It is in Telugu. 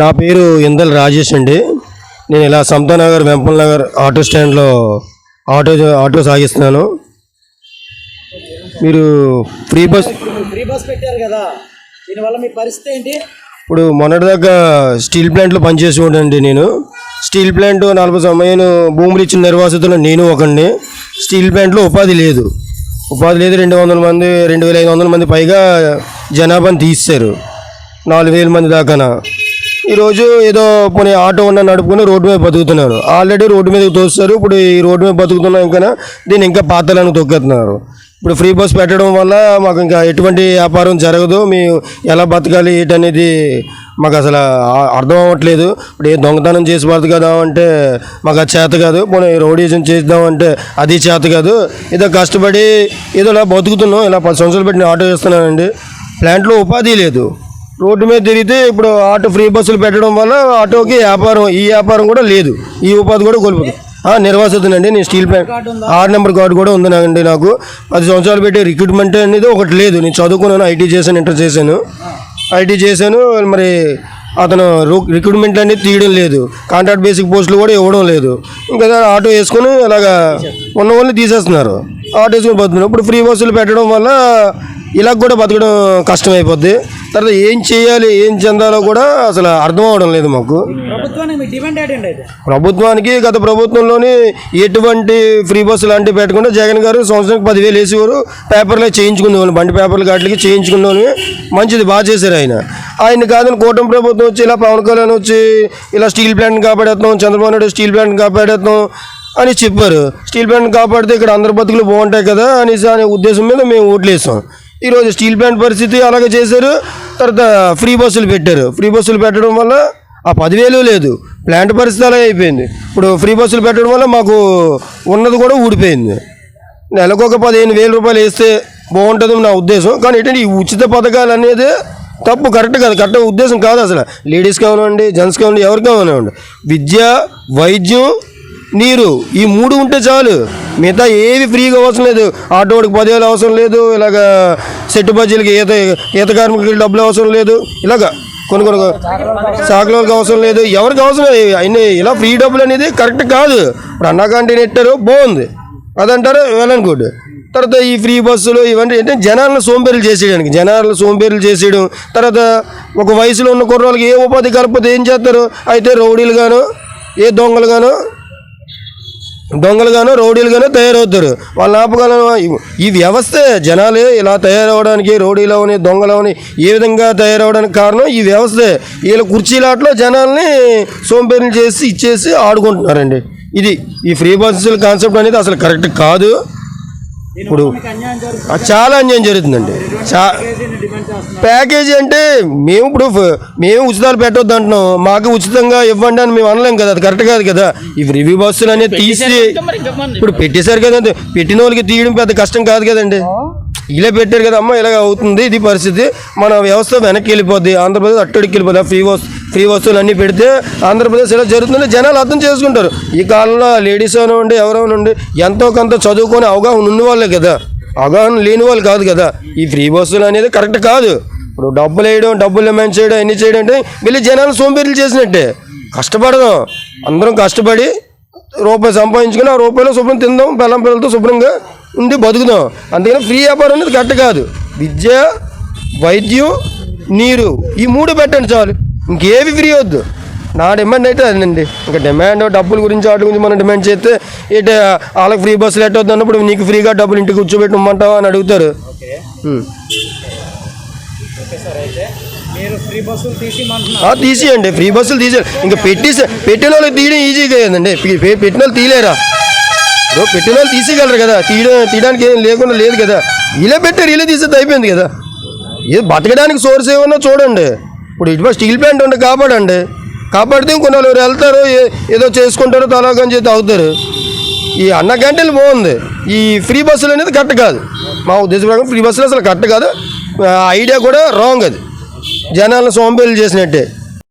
నా పేరు ఇందల్ రాజేష్ అండి. నేను ఇలా సమతా నగర్ వెంపల్ నగర్ ఆటో స్టాండ్లో ఆటో ఆటో సాగిస్తున్నాను. మీరు ఫ్రీ బస్ ఫ్రీ బస్ పెట్టారు కదా. దీనివల్ల మీ పరిస్థితి ఏంటి? ఇప్పుడు మొన్నటిదాకా స్టీల్ ప్లాంట్లో పనిచేసి ఉండండి నేను. స్టీల్ ప్లాంట్ నలభై సమయం భూములు ఇచ్చిన నిర్వాసితులు నేను ఒకడిని. స్టీల్ ప్లాంట్లో ఉపాధి లేదు. ఉపాధి లేదు రెండు వందల మంది రెండు వేల ఐదు వందల మంది పైగా జనాభాని తీస్తారు నాలుగు వేల మంది దాకాన. ఈరోజు ఏదో పోనీ ఆటో ఉన్న నడుపుకుని రోడ్డు మీద బతుకుతున్నారు. ఆల్రెడీ రోడ్డు మీద తోస్తారు ఇప్పుడు ఈ రోడ్డు మీద బతుకుతున్నాం ఇంకా దీన్ని ఇంకా పాతలను తొక్కేస్తున్నారు. ఇప్పుడు ఫ్రీ బస్ పెట్టడం వల్ల మాకు ఇంకా ఎటువంటి వ్యాపారం జరగదు. మేము ఎలా బతకాలి ఏంటనేది మాకు అసలు అర్థం అవ్వట్లేదు. ఇప్పుడు ఏ దొంగతనం చేసి బతకదామంటే మాకు అది చేత కాదు. పోనీ రౌడీజం చేద్దాం అంటే అది చేత కాదు. ఏదో కష్టపడి ఏదో ఇలా బతుకుతున్నాం. ఇలా పది సంవత్సరాలు పెట్టిన ఆటో చేస్తున్నానండి ప్లాంట్లో ఉపాధి లేదు. రోడ్డు మీద తిరిగితే ఇప్పుడు ఆటో ఫ్రీ బస్సులు పెట్టడం వల్ల ఆటోకి వ్యాపారం ఈ వ్యాపారం కూడా లేదు. ఈ ఉపాధి కూడా కోల్పోతుంది. నిర్వాసితునండి నేను స్టీల్ ప్లాంట్ ఆరు నెంబర్ కార్డు కూడా ఉంది నాకండి నాకు. పది సంవత్సరాలు పెట్టి రిక్రూట్మెంట్ అనేది ఒకటి లేదు. నేను చదువుకున్నాను ఐటీ చేశాను ఇంటర్ చేశాను. ఐటీ చేశాను మరి అతను రిక్రూట్మెంట్ అనేది తీయడం లేదు. కాంట్రాక్ట్ బేసిక్ పోస్టులు కూడా ఇవ్వడం లేదు. ఇంకా ఆటో వేసుకుని అలాగా ఉన్న వాళ్ళని తీసేస్తున్నారు. ఆటో వేసుకుని బతుకున్నారు ఇప్పుడు ఫ్రీ బస్సులు పెట్టడం వల్ల ఇలా కూడా బతకడం కష్టమైపోద్ది. తర్వాత ఏం చేయాలి ఏం చెందాలో కూడా అసలు అర్థం అవడం లేదు మాకు. ప్రభుత్వానికి గత ప్రభుత్వంలోని ఎటువంటి ఫ్రీ బస్సు లాంటివి పెట్టకుండా జగన్ గారు సంవత్సరానికి పదివేలు వేసేవారు పేపర్లో చేయించుకునేవాళ్ళు బండి పేపర్లు కాటికి చేయించుకునేవాళ్ళు మంచిది బాగా చేశారు ఆయన. ఆయన కాదని కూటమి ప్రభుత్వం వచ్చి ఇలా పవన్ కళ్యాణ్ వచ్చి ఇలా స్టీల్ ప్లాంట్ కాపాడేస్తాం చంద్రబాబు నాయుడు స్టీల్ ప్లాంట్ కాపాడేస్తాం అని చెప్పారు. స్టీల్ ప్లాంట్ కాపాడితే ఇక్కడ అందరి బతుకులు బాగుంటాయి కదా అనేసి అనే ఉద్దేశం మీద మేము ఓట్లేసాం. ఈరోజు స్టీల్ ప్లాంట్ పరిస్థితి అలాగే చేశారు. తర్వాత ఫ్రీ బస్సులు పెట్టారు. ఫ్రీ బస్సులు పెట్టడం వల్ల ఆ పదివేలు లేదు. ప్లాంట్ పరిస్థితి అయిపోయింది. ఇప్పుడు ఫ్రీ బస్సులు పెట్టడం వల్ల మాకు ఉన్నది కూడా ఊడిపోయింది. నెలకు ఒక పదిహేను వేల రూపాయలు వేస్తే బాగుంటుంది నా ఉద్దేశం. కానీ ఏంటంటే ఈ ఉచిత పథకాలు అనేది తప్పు కరెక్ట్ కాదు. కరెక్ట్ ఉద్దేశం కాదు అసలు. లేడీస్ కానివ్వండి జెంట్స్ కానివ్వండి ఎవరికి కానివ్వండి. విద్య వైద్యం నీరు. ఈ మూడు ఉంటే చాలు. మిగతా ఏవి ఫ్రీగా అవసరం లేదు. ఆటోడికి పదివేలు అవసరం లేదు. ఇలాగ సెట్టు బజ్జీలకి ఈత ఈత కార్మికులకి డబ్బులు అవసరం లేదు. ఇలాగ కొన్ని కొన్ని సాకులకి అవసరం లేదు. ఎవరికి అవసరం లేదు. అన్ని ఇలా ఫ్రీ డబ్బులు అనేది కరెక్ట్ కాదు. ఇప్పుడు అన్నా క్యాంటీన్ పెట్టారు. బాగుంది. అదంటారు వెళ్ళని గుడ్ తర్వాత ఈ ఫ్రీ బస్సులు ఇవన్నీ అంటే జనాలను సోంబేరులు చేసేయడానికి జనాలను సోంబేరులు చేసేయడం. తర్వాత ఒక వయసులో ఉన్న కుర్రోళ్ళకి ఏ ఉపాధి కలపతే ఏం చేస్తారు? అయితే రౌడీలు గాను ఏ దొంగలు గాను దొంగలుగాను రౌడీలుగాను తయారవుతారు. వాళ్ళ ఆపగల ఈ వ్యవస్థే జనాలే ఇలా తయారవడానికి రౌడీలవని దొంగలవని ఏ విధంగా తయారవడానికి కారణం ఈ వ్యవస్థే. వీళ్ళ కుర్చీలాట్లో జనాల్ని సోంపేరులు చేసి ఇచ్చేసి ఆడుకుంటున్నారండి. ఇది ఈ ఫ్రీ బస్సుల కాన్సెప్ట్ అనేది అసలు కరెక్ట్ కాదు. ఇప్పుడు చాలా అన్యాయం జరుగుతుందండి. చా ప్యాకేజీ అంటే మేము ఇప్పుడు మేము ఉచితాలు పెట్టొద్దు అంటున్నాం. మాకు ఉచితంగా ఇవ్వండి అని మేము అనలేం కదా. అది కరెక్ట్ కాదు కదా. ఇవి రివ్యూ బస్సులు అనేది తీసి ఇప్పుడు పెట్టేశారు కదండి పెట్టిన వాళ్ళకి తీయడం పెద్ద కష్టం కాదు కదండి. ఇలా పెట్టారు కదా అమ్మ ఇలాగ అవుతుంది ఇది పరిస్థితి. మన వ్యవస్థ వెనక్కి వెళ్ళిపోద్ది. ఆంధ్రప్రదేశ్ అట్టడికి వెళ్ళిపోద్ది ఫ్రీ వస్తు ఫ్రీ వస్తువులు అన్నీ పెడితే ఆంధ్రప్రదేశ్ ఇలా జరుగుతుంది జనాలు అర్థం చేసుకుంటారు. ఈ కాలంలో లేడీస్ అవనండి ఎవరైనా ఎంతో కొంత చదువుకొని అవగాహన ఉన్న వాళ్ళే కదా. అవగాహన లేని వాళ్ళు కాదు కదా. ఈ ఫ్రీ బస్సులు అనేది కరెక్ట్ కాదు. ఇప్పుడు డబ్బులు వేయడం డబ్బులు డిమాండ్ చేయడం అన్ని చేయడం అంటే వీళ్ళు జనాలు సోంబేరులు చేసినట్టే. కష్టపడదాం అందరం కష్టపడి రూపాయి సంపాదించుకుని ఆ రూపాయలు శుభ్రం తిందాం బెల్లం పిల్లలతో శుభ్రంగా ఉండి బతుకుదాం. అందుకని ఫ్రీ వ్యాపారం అనేది కరెక్ట్ కాదు. విద్య వైద్యం నీరు ఈ మూడు పెట్టండి చాలు. ఇంకేవి ఫ్రీ వద్దు. నా డిమాండ్ అయితే అదండి. ఇంకా డిమాండ్ డబ్బుల గురించి వాటి గురించి మనం డిమాండ్ చేస్తే ఏంటి వాళ్ళకి ఫ్రీ బస్సులు ఎట్టొద్దు అన్నప్పుడు నీకు ఫ్రీగా డబ్బులు ఇంటికి కూర్చోబెట్టి ఇమ్మంటావా అని అడుగుతారు. తీసేయండి. ఫ్రీ బస్సులు తీసేయండి ఇంకా పెట్టేసి పెట్టిన వాళ్ళకి తీయడం ఈజీగా కదండి పెట్టిన వాళ్ళు తీయలేరా? ఇప్పుడు పెట్టిన వాళ్ళు తీసేయగలరు కదా. తీయడం తీయడానికి ఏం లేకుండా లేదు కదా. ఇలా పెట్టారు ఇలా తీసేది అయిపోయింది కదా. ఇది బతకడానికి సోర్స్ ఏమన్నా చూడండి. ఇప్పుడు ఇటు స్టీల్ ప్లాంట్ ఉంటే కాపాడండి. కాపాడితే కొన్నాళ్ళు వెళ్తారు ఏదో చేసుకుంటారు తలాగని చేతి అవుతారు ఈ అన్న క్యాంటీన్లు బాగుంది. ఈ ఫ్రీ బస్సులు అనేది కరెక్ట్ కాదు. మా ఉద్దేశం ప్రకారం ఫ్రీ బస్సులు అసలు కరెక్ట్ కాదు. ఐడియా కూడా రాంగ్ అది. జనాలను సోంపేలు చేసినట్టే.